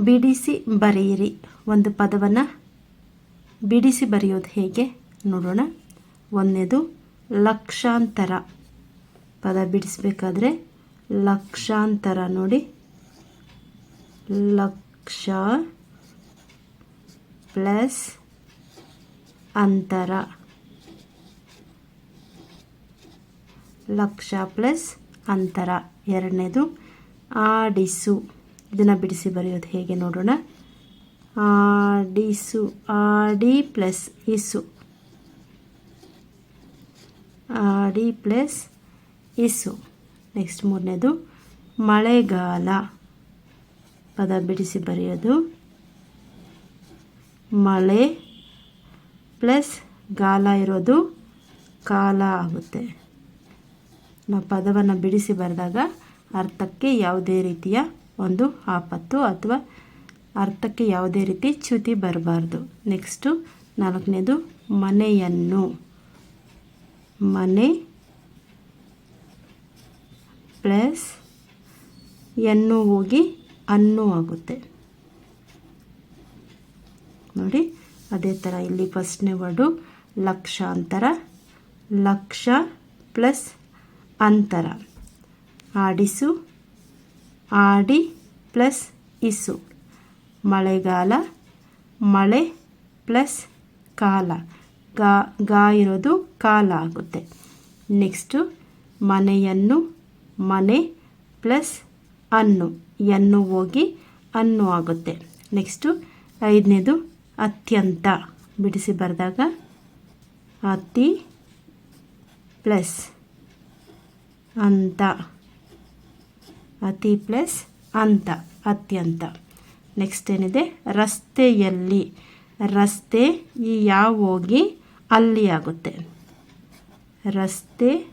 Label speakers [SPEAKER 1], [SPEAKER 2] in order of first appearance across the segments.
[SPEAKER 1] ಬಿಡಿಸಿ ಬರೆಯಿರಿ. ಒಂದು ಪದವನ್ನು ಬಿಡಿಸಿ ಬರೆಯೋದು ಹೇಗೆ? ನೋಡೋಣ. ಒಂದನೇದು, ಲಕ್ಷಾಂತರ. ಪದ ಬಿಡಿಸಬೇಕಾದ್ರೆ ಲಕ್ಷಾಂತರ ನೋಡಿ. ಲಕ್ಷ ಪ್ಲಸ್ ಅಂತರ. ಲಕ್ಷ ಪ್ಲಸ್ ಅಂತರ. ಎರಡನೇದು, ಆಡಿಸು. ಇದನ್ನು ಬಿಡಿಸಿ ಬರೆಯೋದು ಹೇಗೆ ನೋಡೋಣ? ಆ ಡಿಸು ಆ ಡಿ ಪ್ಲಸ್ ಇಸು ಡಿ ಪ್ಲಸ್ ಇಸು ನೆಕ್ಸ್ಟ್ ಮೂರನೇದು, ಮಳೆಗಾಲ. ಪದ ಬಿಡಿಸಿ ಬರೆಯೋದು. ಮಳೆ ಪ್ಲಸ್ ಗಾಲ ಇರೋದು ಕಾಲ ಆಗುತ್ತೆ. ನಾವು ಪದವನ್ನು ಬಿಡಿಸಿ ಬರೆದಾಗ ಅರ್ಥಕ್ಕೆ ಯಾವುದೇ ರೀತಿಯ ಒಂದು ಆಪತ್ತು ಅಥವಾ ಅರ್ಥಕ್ಕೆ ಯಾವುದೇ ರೀತಿ ಚ್ಯುತಿ ಬರಬಾರ್ದು. ನೆಕ್ಸ್ಟು ನಾಲ್ಕನೇದು ಮನೆಯನ್ನು. ಮನೆ ಪ್ಲಸ್ ಎನ್ನು ಹೋಗಿ ಅನ್ನು ಆಗುತ್ತೆ. ನೋಡಿ, ಅದೇ ಥರ ಇಲ್ಲಿ ಫಸ್ಟ್ನೇ ವರ್ಡು ಲಕ್ಷಾಂತರ. ಲಕ್ಷ ಪ್ಲಸ್ ಅಂತರ. ಆಡಿಸು ಆಡಿ ಪ್ಲಸ್ ಇಸು. ಮಳೆಗಾಲ, ಮಳೆ ಪ್ಲಸ್ ಕಾಲ. ಗಾ ಗಾ ಇರೋದು ಕಾಲ ಆಗುತ್ತೆ. ನೆಕ್ಸ್ಟು, ಮನೆಯನ್ನು ಮನೆ ಪ್ಲಸ್ ಅನ್ನು. ಎನ್ನು ಹೋಗಿ ಅನ್ನು ಆಗುತ್ತೆ. ನೆಕ್ಸ್ಟು, ಐದನೇದು ಅತ್ಯಂತ. ಬಿಡಿಸಿ ಬರೆದಾಗ ಅತಿ ಪ್ಲಸ್ ಅಂತ. ಅತಿ ಪ್ಲಸ್ ಅಂತ, ಅತ್ಯಂತ. ನೆಕ್ಸ್ಟ್ ಏನಿದೆ? ರಸ್ತೆಯಲ್ಲಿ. ರಸ್ತೆ ಈ ಯಾವ ಹೋಗಿ ಅಲ್ಲಿ ಆಗುತ್ತೆ. ರಸ್ತೆ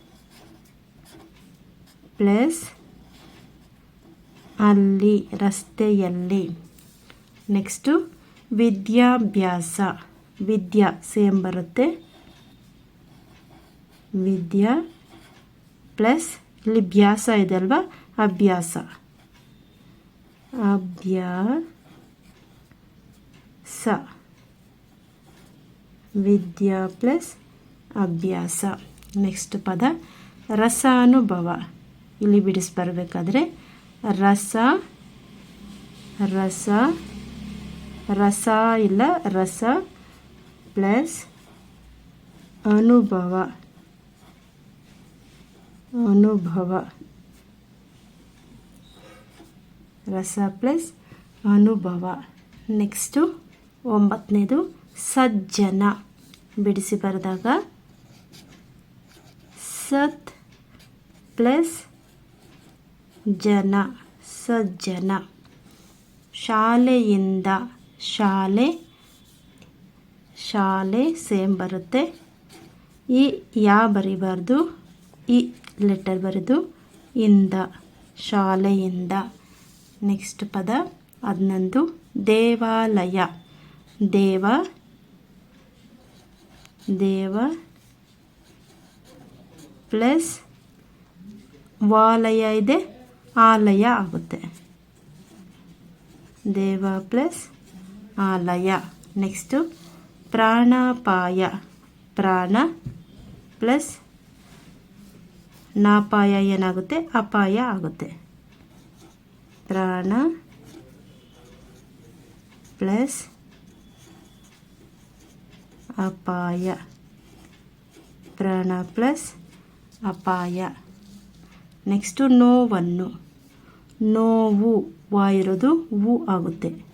[SPEAKER 1] ಪ್ಲಸ್ ಅಲ್ಲಿ, ರಸ್ತೆಯಲ್ಲಿ. ನೆಕ್ಸ್ಟು ವಿದ್ಯಾಭ್ಯಾಸ. ವಿದ್ಯಾ ಸೇಮ್ ಬರುತ್ತೆ. ವಿದ್ಯಾ ಪ್ಲಸ್ ಇಲ್ಲಿ ಭ್ಯಾಸ ಇದೆ ಅಲ್ವಾ? ಅಭ್ಯಾಸ. ಅಭ್ಯಾಸ. ವಿದ್ಯಾ ಪ್ಲಸ್ ಅಭ್ಯಾಸ. ನೆಕ್ಸ್ಟ್ ಪದ, ರಸಾನುಭವ. ಇಲ್ಲಿ ಬಿಡಿಸ್ಬರ್ಬೇಕಾದ್ರೆ ರಸ ರಸ ರಸ ಇಲ್ಲ, ರಸ ಪ್ಲಸ್ ಅನುಭವ. ಅನುಭವ. ರಸ ಪ್ಲಸ್ ಅನುಭವ. ನೆಕ್ಸ್ಟು ಒಂಬತ್ತನೇದು ಸಜ್ಜನ. ಬಿಡಿಸಿ ಬರೆದಾಗ. ಸತ್ ಪ್ಲಸ್ ಜನ. ಸಜ್ಜನ. ಶಾಲೆಯಿಂದ ಶಾಲೆ. ಶಾಲೆ ಸೇಮ್ ಬರುತ್ತೆ. ಈ ಯಾ ಬರಿಬಾರ್ದು? ಈ ಲೆಟರ್ ಬರೆದು. ಇಂದ. ಶಾಲೆಯಿಂದ. ನೆಕ್ಸ್ಟ್ ಪದ ಹನ್ನೊಂದು ದೇವಾಲಯ. ದೇವ ದೇವ ಪ್ಲಸ್ ವಾಲಯ ಇದೆ, ಆಲಯ ಆಗುತ್ತೆ. ದೇವ ಪ್ಲಸ್ ಆಲಯ. ನೆಕ್ಸ್ಟು ಪ್ರಾಣಾಪಾಯ. ಪ್ರಾಣ ಪ್ಲಸ್ ನಾಪಾಯ ಏನಾಗುತ್ತೆ? ಅಪಾಯ ಆಗುತ್ತೆ. ಪ್ರಾಣ ಪ್ಲಸ್ ಅಪಾಯ. ಪ್ರಾಣ ಪ್ಲಸ್ ಅಪಾಯ. ನೆಕ್ಸ್ಟು ನೋವನ್ನು. ನೋವು, ವಾ ಇರೋದು ಹೂ ಆಗುತ್ತೆ.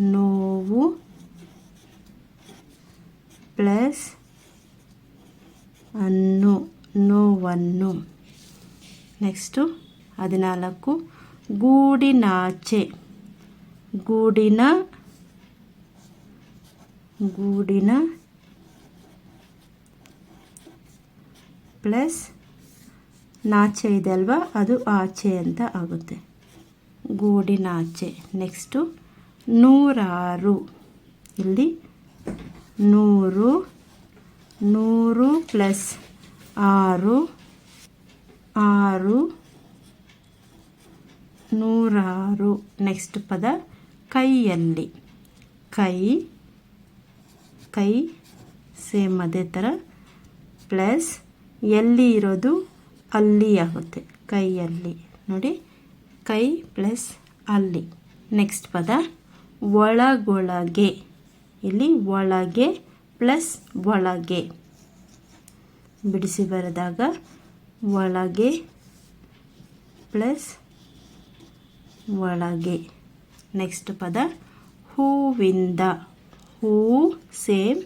[SPEAKER 1] ನೋವು ಪ್ಲಸ್ ಅನ್ನು, ನೋವನ್ನು. ನೆಕ್ಸ್ಟು ಹದಿನಾಲ್ಕು. ಗೂಡಿನಾಚೆ. ಗೂಡಿನ ಗೂಡಿನ ಪ್ಲಸ್ ನಾಚೆ ಇದೆ ಅಲ್ವಾ? ಅದು ಆಚೆ ಅಂತ ಆಗುತ್ತೆ. ಗೂಡಿನಾಚೆ. ನೆಕ್ಸ್ಟು ನೂರಾರು. ಇಲ್ಲಿ ನೂರು ನೂರು ಪ್ಲಸ್ ಆರು ಆರು ನೂರಾರು. ನೆಕ್ಸ್ಟ್ ಪದ, ಕೈಯಲ್ಲಿ. ಕೈ ಕೈ ಸೇಮ್ ಅದೇ ಥರ ಪ್ಲಸ್ ಎಲ್ಲಿ ಇರೋದು, ಅಲ್ಲಿ ಆಗುತ್ತೆ. ಕೈಯಲ್ಲಿ. ನೋಡಿ, ಕೈ ಪ್ಲಸ್ ಅಲ್ಲಿ. ನೆಕ್ಸ್ಟ್ ಪದ, ಒಳಗೊಳಗೆ. ಇಲ್ಲಿ ಒಳಗೆ ಪ್ಲಸ್ ಒಳಗೆ. ಬಿಡಿಸಿ ಬರೆದಾಗ, ಒಳಗೆ ಪ್ಲಸ್ ಒಳಗೆ. ನೆಕ್ಸ್ಟ್ ಪದ, ಹೂವಿಂದ. ಹೂ ಸೇಮ್.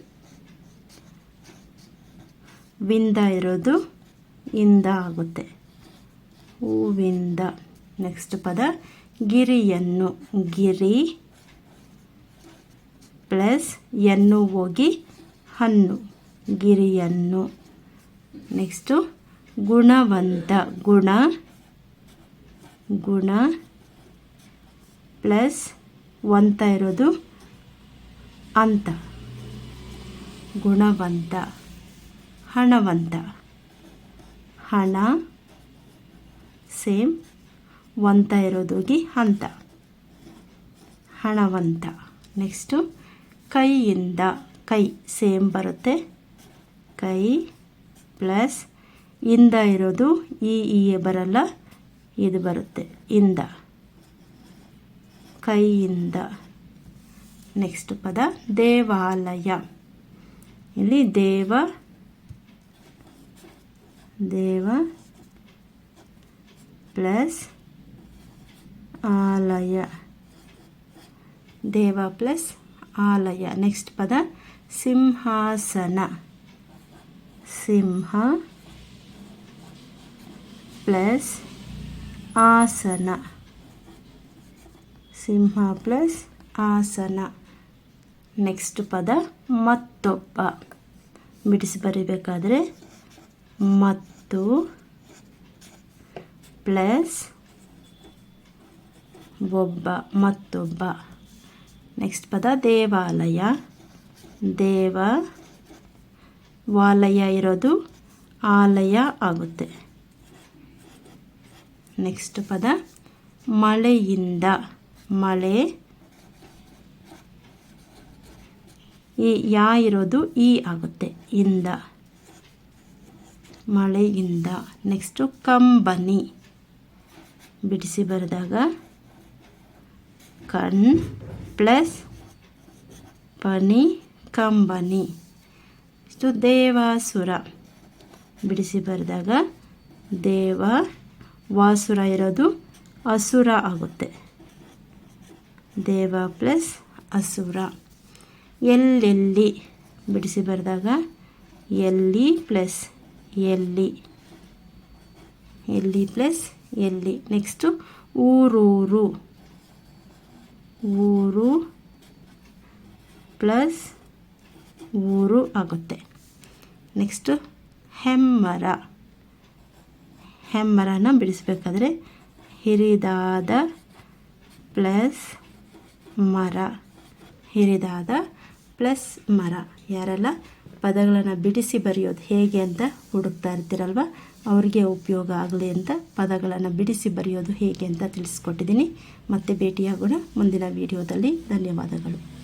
[SPEAKER 1] ವಿಂದ ಇರೋದು ಇಂದ ಆಗುತ್ತೆ. ಹೂವಿಂದ. ನೆಕ್ಸ್ಟ್ ಪದ, ಗಿರಿಯನ್ನು. ಗಿರಿ ಪ್ಲಸ್ ಎನ್ನು ಹೋಗಿ ಹಣ್ಣು. ಗಿರಿಯನ್ನು. ನೆಕ್ಸ್ಟು ಗುಣವಂತ. ಗುಣ ಗುಣ ಪ್ಲಸ್ ವಂತ ಇರೋದು ಅಂತ. ಗುಣವಂತ, ಹಣವಂತ. ಹಣ ಸೇಮ್ ವಂತ ಇರೋದೋಗಿ ಹಂತ ಹಣವಂತ. ನೆಕ್ಸ್ಟು ಕೈಯಿಂದ, ಕೈ ಸೇಮ್ ಬರುತ್ತೆ. ಕೈ ಪ್ಲಸ್ ಇಂದ ಇರೋದು ಈ ಈ ಬರಲ್ಲ. ಇದು ಬರುತ್ತೆ ಇಂದ. ಕೈಯಿಂದ. ನೆಕ್ಸ್ಟ್ ಪದ, ದೇವಾಲಯ. ಇಲ್ಲಿ ದೇವ ದೇವ ಪ್ಲಸ್ ಆಲಯ. ದೇವ ಪ್ಲಸ್ ಆಲಯ. ನೆಕ್ಸ್ಟ್ ಪದ, ಸಿಂಹಾಸನ. ಸಿಂಹ ಪ್ಲಸ್ ಆಸನ. ಸಿಂಹ ಪ್ಲಸ್ ಆಸನ. ನೆಕ್ಸ್ಟ್ ಪದ ಮತ್ತೊಬ್ಬ. ಬಿಡಿಸಿ ಬರೀಬೇಕಾದ್ರೆ ಮತ್ತು ಪ್ಲಸ್ ಒಬ್ಬ, ಮತ್ತೊಬ್ಬ. ನೆಕ್ಸ್ಟ್ ಪದ ದೇವಾಲಯ. ದೇವ ವಾಲಯ ಇರೋದು ಆಲಯ ಆಗುತ್ತೆ. ನೆಕ್ಸ್ಟ್ ಪದ ಮಳೆಯಿಂದ. ಮಳೆ. ಈ ಯಾ ಇರೋದು ಈ ಆಗುತ್ತೆ. ಇಂದ. ಮಳೆಯಿಂದ. ನೆಕ್ಸ್ಟು ಕಂಬನಿ. ಬಿಡಿಸಿ ಬರೆದಾಗ ಕಣ್ ಪ್ಲಸ್ ಪನಿ ಕಂಬನಿ. ಇಷ್ಟು ದೇವಾಸುರ. ಬಿಡಿಸಿ ಬರೆದಾಗ ದೇವ ವಾಸುರ ಇರೋದು ಅಸುರ ಆಗುತ್ತೆ. ದೇವ ಪ್ಲಸ್ ಅಸುರ. ಎಲ್ಲೆಲ್ಲಿ ಬಿಡಿಸಿ ಬರೆದಾಗ? ಎಲ್ಲಿ ಪ್ಲಸ್ ಎಲ್ಲಿ? ಎಲ್ಲಿ ಪ್ಲಸ್ ಎಲ್ಲಿ? ನೆಕ್ಸ್ಟು ಊರೂರು. ಊರು ಪ್ಲಸ್ ಊರು ಆಗುತ್ತೆ. ನೆಕ್ಸ್ಟು ಹೆಮ್ಮರ. ಹೆಮ್ಮರನ ಬಿಡಿಸ್ಬೇಕಾದ್ರೆ ಹಿರಿದಾದ ಪ್ಲಸ್ ಮರ ಹಿರಿದಾದ ಪ್ಲಸ್ ಮರ. ಯಾರೆಲ್ಲ ಪದಗಳನ್ನು ಬಿಡಿಸಿ ಬರೆಯೋದು ಹೇಗೆ ಅಂತ ಹುಡುಕ್ತಾ ಇರ್ತೀರಲ್ವ? ಅವರಿಗೆ ಉಪಯೋಗ ಆಗಲಿ ಅಂತ ಪದಗಳನ್ನು ಬಿಡಿಸಿ ಬರೆಯೋದು ಹೇಗೆ ಅಂತ ತಿಳಿಸ್ಕೊಟ್ಟಿದ್ದೀನಿ. ಮತ್ತೆ ಭೇಟಿಯಾಗೋಣ ಮುಂದಿನ ವಿಡಿಯೋದಲ್ಲಿ. ಧನ್ಯವಾದಗಳು.